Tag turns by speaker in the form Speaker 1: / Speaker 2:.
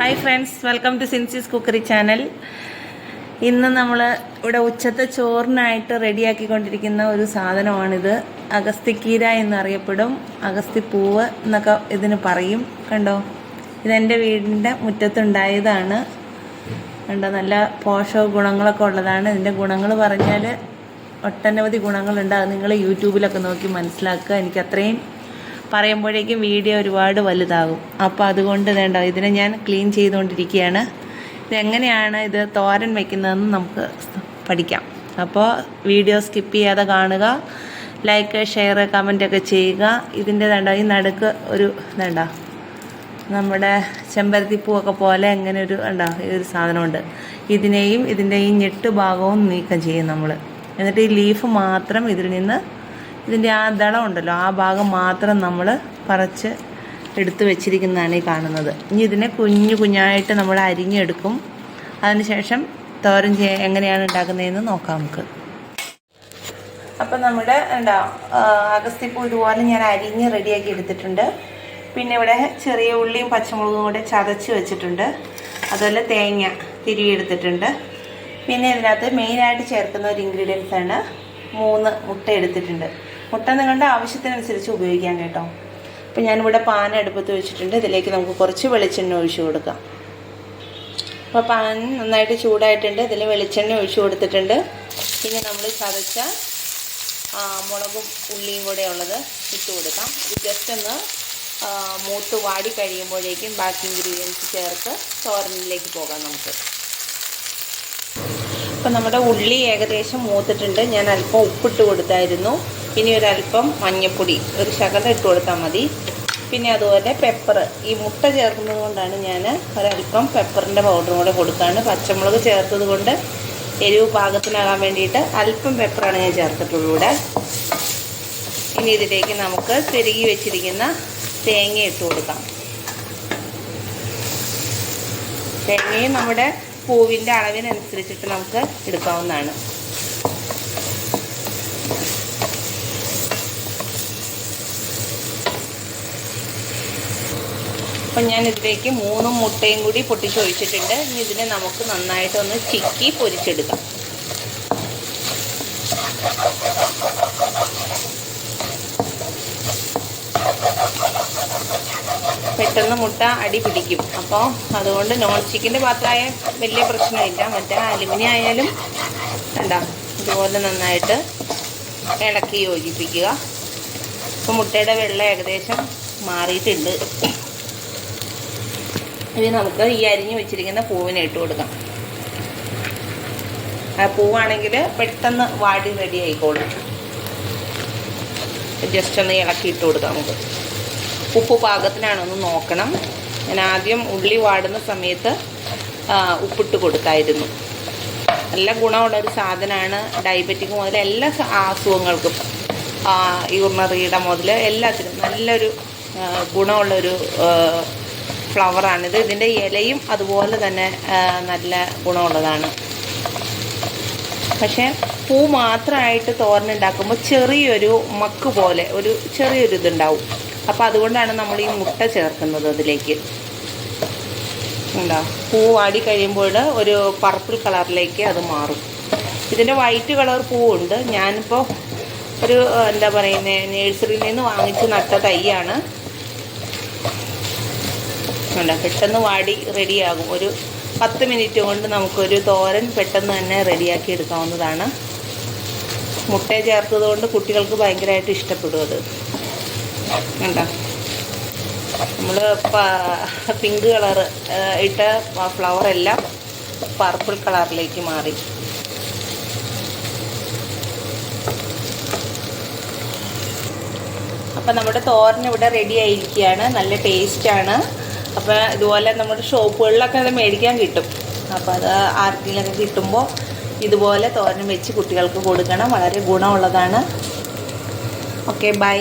Speaker 1: Hi friends welcome to Sincy's cookery channel ഇന്ന് നമ്മൾ ഇവിടെ ഉച്ചത്തെ ചോറിനായിട്ട് റെഡിയാക്കിക്കൊണ്ടിരിക്കുന്ന ഒരു സാധനമാണിത്. അഗസ്തിക്കീര എന്നറിയപ്പെടും. അഗസ്തിപ്പൂവ് എന്നൊക്കെ ഇതിന് പറയും. കണ്ടോ? ഇതെന്റെ വീടിന്റെ മുറ്റത്തുണ്ടായതാണ്. കണ്ടോ? നല്ല പോഷക ഗുണങ്ങളൊക്കെ ഉള്ളതാണ്. ഇതിന്റെ ഗുണങ്ങൾ പറഞ്ഞാൽ ഒട്ടനവധി ഗുണങ്ങളുണ്ട്. അത് നിങ്ങൾ യൂട്യൂബിലൊക്കെ നോക്കി മനസ്സിലാക്കുക. എനിക്ക് അത്രയും പറയുമ്പോഴേക്കും വീഡിയോ ഒരുപാട് വലുതാകും. അപ്പോൾ അതുകൊണ്ട് വേണ്ട ഇതിനെ ഞാൻ ക്ലീൻ ചെയ്തുകൊണ്ടിരിക്കുകയാണ്. ഇതെങ്ങനെയാണ് ഇത് തോരൻ വയ്ക്കുന്നതെന്ന് നമുക്ക് പഠിക്കാം. അപ്പോൾ വീഡിയോ സ്കിപ്പ് ചെയ്യാതെ കാണുക. ലൈക്ക് ഷെയർ കമന്റ് ഒക്കെ ചെയ്യുക. ഇതിന്റെ വേണ്ട ഈ നടുക്ക് ഒരു വേണ്ട. നമ്മുടെ ചെമ്പരത്തിപ്പൂവൊക്കെ പോലെ അങ്ങനെ ഒരു ഉണ്ടോ ഒരു സാധനമുണ്ട്. ഇതിനെയും ഇതിന്റെ ഈ ഞെട്ട് ഭാഗവും നീക്കം ചെയ്യും നമ്മൾ എന്നിട്ട് ഈ ലീഫ് മാത്രം ഇതിൽ നിന്ന് ഇതിന്റെ ആ ദളം ഉണ്ടല്ലോ ആ ഭാഗം മാത്രം നമ്മൾ പറച്ച് എടുത്തു വെച്ചിരിക്കുന്നതാണ് ഈ കാണുന്നത്. ഇനി ഇതിനെ കുഞ്ഞു കുഞ്ഞായിട്ട് നമ്മൾ അരിഞ്ഞെടുക്കും. അതിനുശേഷം തോരൻ എങ്ങനെയാണ് ഉണ്ടാക്കുന്നതെന്ന് നോക്കാം നമുക്ക്. അപ്പം നമ്മുടെ എന്താ അഗസ്തിപ്പൂ ഇതുപോലെ ഞാൻ അരിഞ്ഞ് റെഡിയാക്കി എടുത്തിട്ടുണ്ട്. പിന്നെ ഇവിടെ ചെറിയ ഉള്ളിയും പച്ചമുളകും കൂടെ ചതച്ച് വെച്ചിട്ടുണ്ട്. അതുപോലെ തേങ്ങ തിരിയെടുത്തിട്ടുണ്ട്. പിന്നെ ഇതിനകത്ത് മെയിനായിട്ട് ചേർക്കുന്ന ഒരു ഇൻഗ്രീഡിയൻസ് ആണ് മൂന്ന് മുട്ട എടുത്തിട്ടുണ്ട്. മുട്ട നിങ്ങളുടെ ആവശ്യത്തിനനുസരിച്ച് ഉപയോഗിക്കാം കേട്ടോ. അപ്പം ഞാനിവിടെ പാൻ അടുപ്പത്ത് വെച്ചിട്ടുണ്ട്. ഇതിലേക്ക് നമുക്ക് കുറച്ച് വെളിച്ചെണ്ണ ഒഴിച്ചു കൊടുക്കാം. അപ്പോൾ പാൻ നന്നായിട്ട് ചൂടായിട്ടുണ്ട്. ഇതിൽ വെളിച്ചെണ്ണ ഒഴിച്ചു കൊടുത്തിട്ടുണ്ട്. പിന്നെ നമ്മൾ ചതച്ച മുളകും ഉള്ളിയും കൂടെ ഉള്ളത് ഇട്ട് കൊടുക്കാം. ഇത് ജസ്റ്റ് ഒന്ന് മൂത്ത് വാടി കഴിയുമ്പോഴേക്കും ബാക്കി ഇൻഗ്രീഡിയൻസ് ചേർത്ത് തോരനിലേക്ക് പോകാം നമുക്ക്. അപ്പോൾ നമ്മുടെ ഉള്ളി ഏകദേശം മൂത്തിട്ടുണ്ട്. ഞാൻ അല്പം ഉപ്പിട്ട് കൊടുത്തായിരുന്നു. ഇനി ഒരല്പം മഞ്ഞൾപ്പൊടി ഒരു ശകലം ഇട്ട് കൊടുത്താൽ മതി. പിന്നെ അതുപോലെ പെപ്പർ ഈ മുട്ട ചേർക്കുന്നത് കൊണ്ടാണ് ഞാൻ ഒരല്പം പെപ്പറിന്റെ പൗഡറും കൂടെ കൊടുക്കുകയാണ് പച്ചമുളക് ചേർത്തത് കൊണ്ട് എരിവ് പാകത്തിനാകാൻ വേണ്ടിയിട്ട് അല്പം പെപ്പറാണ് ഞാൻ ചേർത്തിട്ടുള്ളൂ ഇവിടെ. ഇനി ഇതിലേക്ക് നമുക്ക് തിരുകി വെച്ചിരിക്കുന്ന തേങ്ങ ഇട്ട് കൊടുക്കാം. തേങ്ങയും നമ്മുടെ പൂവിന്റെ അളവിനനുസരിച്ചിട്ട് നമുക്ക് എടുക്കാവുന്നതാണ്. അപ്പം ഞാൻ ഇതിലേക്ക് മൂന്ന് മുട്ടയും കൂടി പൊട്ടിച്ചൊഴിച്ചിട്ടുണ്ട്. ഇനി ഇതിനെ നമുക്ക് നന്നായിട്ടൊന്ന് ചിക്കി പൊരിച്ചെടുക്കാം. പെട്ടെന്ന് മുട്ട അടി പിടിക്കും. അപ്പോൾ അതുകൊണ്ട് നോൺ സ്റ്റിക്കിന്റെ പാത്രമായ വലിയ പ്രശ്നമില്ല. മറ്റേ അലുമിനിയം ആയാലും വേണ്ട ഇതുപോലെ നന്നായിട്ട് ഇളക്കി യോജിപ്പിക്കുക. അപ്പോൾ മുട്ടയുടെ വെള്ളം ഏകദേശം മാറിയിട്ടുണ്ട്. ഇനി നമുക്ക് ഈ അരിഞ്ഞു വെച്ചിരിക്കുന്ന പൂവിനെ ഇട്ട് കൊടുക്കാം. ആ പൂവാണെങ്കിൽ പെട്ടെന്ന് വാടി റെഡി ആയിക്കോളും. ജസ്റ്റ് ഒന്ന് ഇളക്കി ഇട്ട് കൊടുക്കാം നമുക്ക്. ഉപ്പ് പാകത്തിനാണൊന്ന് നോക്കണം. ഞാൻ ആദ്യം ഉള്ളി വാടുന്ന സമയത്ത് ഉപ്പിട്ട് കൊടുത്തായിരുന്നു. നല്ല ഗുണമുള്ള ഒരു സാധനമാണ് ഡയബറ്റിക് മുതൽ എല്ലാ അസുഖങ്ങൾക്കും. യൂറിനറിയുടെ മുതൽ എല്ലാത്തിനും നല്ലൊരു ഗുണമുള്ളൊരു ഫ്ലവറാണിത് ഇതിന്റെ ഇലയും അതുപോലെ തന്നെ നല്ല ഗുണമുള്ളതാണ്. പക്ഷേ പൂ മാത്രമായിട്ട് തോരനുണ്ടാക്കുമ്പോൾ ചെറിയൊരു മക്ക് പോലെ ഒരു ചെറിയൊരു ഇതുണ്ടാവും. അപ്പോൾ അതുകൊണ്ടാണ് നമ്മൾ ഈ മുട്ട ചേർക്കുന്നത് അതിലേക്ക്. ഉണ്ടോ? പൂ വാടി കഴിയുമ്പോൾ ഒരു പർപ്പിൾ കളറിലേക്ക് അത് മാറും. ഇതിന്റെ വൈറ്റ് കളർ പൂവുണ്ട്. ഞാനിപ്പോൾ ഒരു എന്താ പറയുന്നത് നേഴ്സറിയിൽ നിന്ന് വാങ്ങിച്ച് നട്ട തൈയാണ്. ഉണ്ടോ പെട്ടെന്ന് വാടി റെഡിയാകും. ഒരു പത്ത് മിനിറ്റ് കൊണ്ട് നമുക്കൊരു തോരൻ പെട്ടെന്ന് തന്നെ റെഡിയാക്കി എടുക്കാവുന്നതാണ്. മുട്ട ചേർത്തത് കൊണ്ട് കുട്ടികൾക്ക് ഭയങ്കരമായിട്ട് ഇഷ്ടപ്പെടും അത്. കണ്ടോ? നമ്മൾ പിങ്ക് കളർ ഇട്ട ഫ്ലവർ എല്ലാം പർപ്പിൾ കളറിലേക്ക് മാറി. അപ്പം നമ്മുടെ തോരൻ ഇവിടെ റെഡി ആയിരിക്കുകയാണ്. നല്ല ടേസ്റ്റാണ് അപ്പോൾ ഇതുപോലെ നമ്മുടെ ഷോപ്പുകളിലൊക്കെ അത് മേടിക്കാൻ കിട്ടും. അപ്പോൾ അത് ആർക്കെങ്കിലൊക്കെ കിട്ടുമ്പോൾ ഇതുപോലെ തോരൻ വെച്ച് കുട്ടികൾക്ക് കൊടുക്കണം. വളരെ ഗുണമുള്ളതാണ്. Okay bye